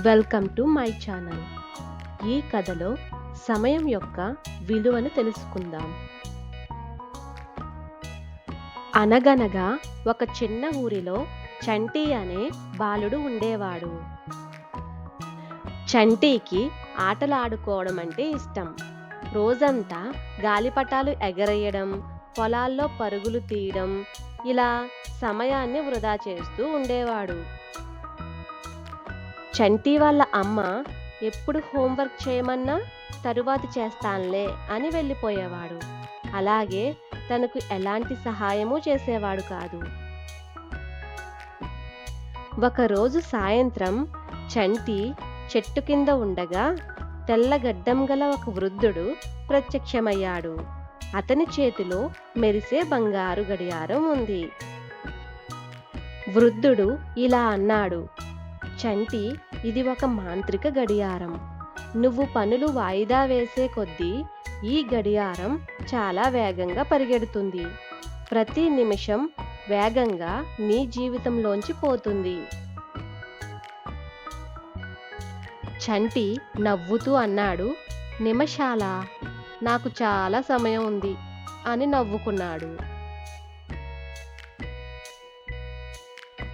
Welcome to my channel ఈ కథలో సమయం యొక్క విలువను తెలుసుకుందాం. అనగనగా ఒక చిన్న ఊరిలో చంటి అనే బాలుడు ఉండేవాడు. చంటీకి ఆటలాడుకోవడం అంటే ఇష్టం. రోజంతా గాలిపటాలు ఎగరేయడం పొలాల్లో పరుగులు తీయడం ఇలా సమయాన్ని వృధా చేస్తూ ఉండేవాడు. చంటి వాళ్ళ అమ్మ ఎప్పుడు హోంవర్క్ చేయమన్నా తరువాత చేస్తానులే అని వెళ్ళిపోయేవాడు. అలాగే తనకు ఎలాంటి సహాయము చేసేవాడు కాదు. ఒకరోజు సాయంత్రం చంటి చెట్టు కింద ఉండగా తెల్లగడ్డం గల ఒక వృద్ధుడు ప్రత్యక్షమయ్యాడు. అతని చేతిలో మెరిసే బంగారు గడియారం ఉంది. వృద్ధుడు ఇలా అన్నాడు చంటి ఇది ఒక మాంత్రిక గడియారం. నువ్వు పనులు వాయిదా వేసే కొద్దీ ఈ గడియారం చాలా వేగంగా పరిగెడుతుంది. ప్రతి నిమిషం వేగంగా నీ జీవితంలోంచి పోతుంది. చంటి నవ్వుతూ అన్నాడు నిమిషాల నాకు చాలా సమయం ఉంది అని నవ్వుకున్నాడు.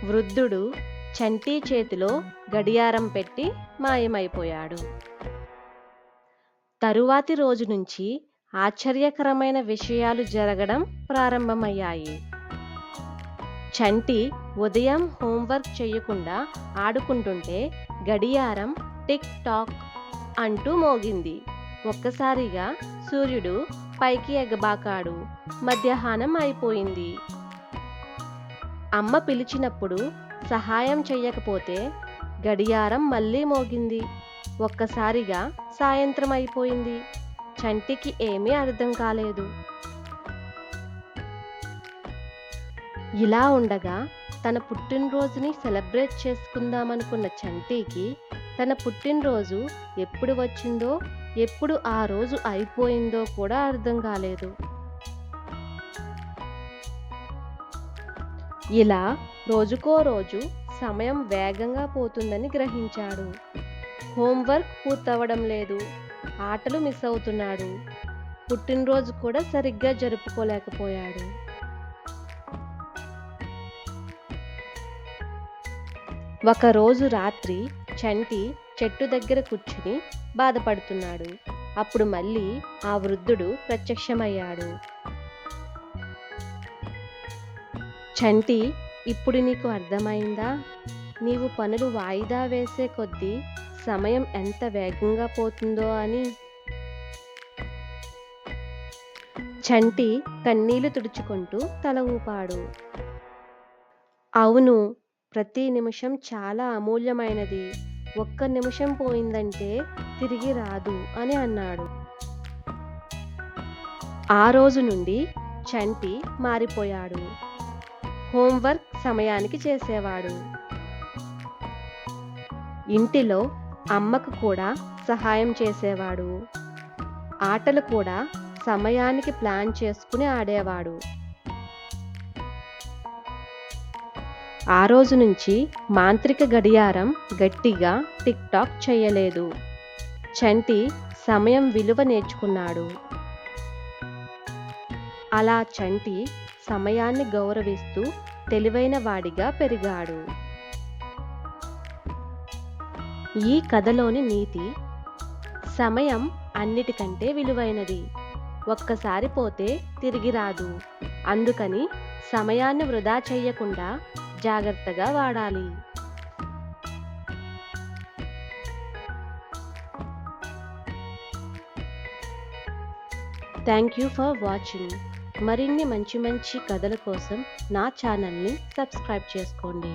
వృద్ధుడు చంటి చేతిలో గడియారం పెట్టి మాయమైపోయాడు. తరువాతి రోజు నుంచి ఆశ్చర్యకరమైన విషయాలు జరగడం ప్రారంభమయ్యాయి. చంటి ఉదయం హోంవర్క్ చేయకుండా ఆడుకుంటుంటే గడియారం టిక్ టాక్ అంటూ మోగింది. ఒక్కసారిగా సూర్యుడు పైకి ఎగబాకాడు. మధ్యాహ్నం అయిపోయింది. అమ్మ పిలిచినప్పుడు సహాయం చెయ్యకపోతే గడియారం మళ్ళీ మోగింది. ఒక్కసారిగా సాయంత్రం అయిపోయింది. చంటికి ఏమీ అర్థం కాలేదు. ఇలా ఉండగా తన పుట్టినరోజుని సెలబ్రేట్ చేసుకుందామనుకున్న చంటికి తన పుట్టినరోజు ఎప్పుడు వచ్చిందో ఎప్పుడు ఆ రోజు అయిపోయిందో కూడా అర్థం కాలేదు. ఇలా రోజుకో రోజు సమయం వేగంగా పోతుందని గ్రహించాడు. హోంవర్క్ పూర్తవడం లేదు. ఆటలు మిస్ అవుతున్నాడు. పుట్టినరోజు కూడా సరిగ్గా జరుపుకోలేకపోయాడు. ఒకరోజు రాత్రి చంటి చెట్టు దగ్గర కూర్చుని బాధపడుతున్నాడు. అప్పుడు మళ్ళీ ఆ వృద్ధుడు ప్రత్యక్షమయ్యాడు. చంటి ఇప్పుడు నీకు అర్థమైందా? నీవు పనులు వాయిదా వేసే కొద్దీ సమయం ఎంత వేగంగా పోతుందో అని. చంటి కన్నీళ్ళు తుడుచుకుంటూ తల ఊపాడు. అవును ప్రతి నిమిషం చాలా అమూల్యమైనది. ఒక్క నిమిషం పోయిందంటే తిరిగి రాదు అని అన్నాడు. ఆ రోజు నుండి చంటి మారిపోయాడు. హోంవర్క్ సమయానికి చేసేవాడు. ఇంటిలో అమ్మకు కూడా సహాయం చేసేవాడు. ఆటలు కూడా సమయానికి ప్లాన్ చేసుకుని ఆడేవాడు. ఆ రోజు నుంచి మాంత్రిక గడియారం గట్టిగా టిక్ టాక్ చేయలేదు. చంటి సమయం విలువ నేర్చుకున్నాడు. అలా చంటి సమయాన్ని గౌరవిస్తూ తెలివైన వాడిగా పెరిగాడు. ఈ కథలోని నీతి సమయం అన్నిటికంటే విలువైనది. ఒక్కసారి పోతే తిరిగి రాదు. అందుకని సమయాన్ని వృధా చేయకుండా జాగ్రత్తగా వాడాలి. Thank you for watching. మరిన్ని మంచి మంచి కథల కోసం నా ఛానల్ని సబ్స్క్రైబ్ చేసుకోండి.